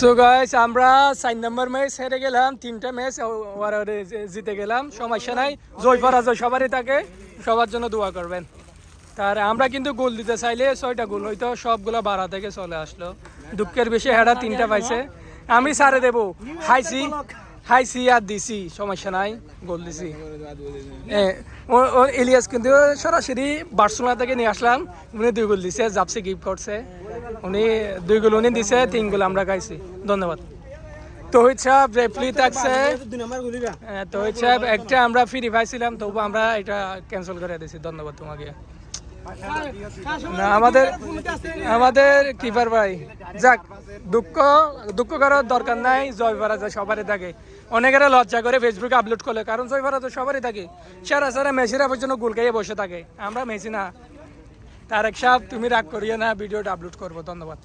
So guys আমরা চার নম্বর match হেরে গেলাম, তিনটা ম্যাচ জিতে গেলাম। সমস্যা নাই, জয় পরাজয় সবারই থাকে, সবার জন্য দোয়া করবেন। তার আমরা কিন্তু গোল দিতে চাইলে ছয়টা গোল হয়তো সবগুলো বাড়া থেকে চলে আসলো। দুঃখের বেশি হেরা তিনটা পাইছে। আমি সারে দেবো। হাইসি হাইসি আর দিছি, সমস্যা নাই গোল দিছি। ইলিয়াস কিন্তু সরাসরি বার্সেলোনা থেকে নিয়ে আসলাম। উনি দুই গোল দিছে, জাপসি গিফট করছে। উনি দুই গোল উনি দিছে তিন গোল আমরা খাইছি। ধন্যবাদ। তহিদ সাহেব রেফলি থাকছে। হ্যাঁ, তহিদ সাহেব একটা আমরা ফ্রি পাইছিলাম তবু আমরা এটা ক্যান্সেল করে ধন্যবাদ তোমাকে। আমাদের আমাদের কিপার ভাই যাক দুঃখ দুঃখ করার দরকার নাই জয় সবারই থাকে। অনেকেরা লজ্জা করে ফেসবুকে আপলোড করলে কারণ জয় পরাজয় সবারই থাকে। সারা সারা মেসিরা পর্যন্ত গোল খাইয়ে বসে থাকে। আমরা মেসি না। তারেক সাহেব তুমি রাগ করিয়ে না ভিডিওটা আপলোড করব ধন্যবাদ।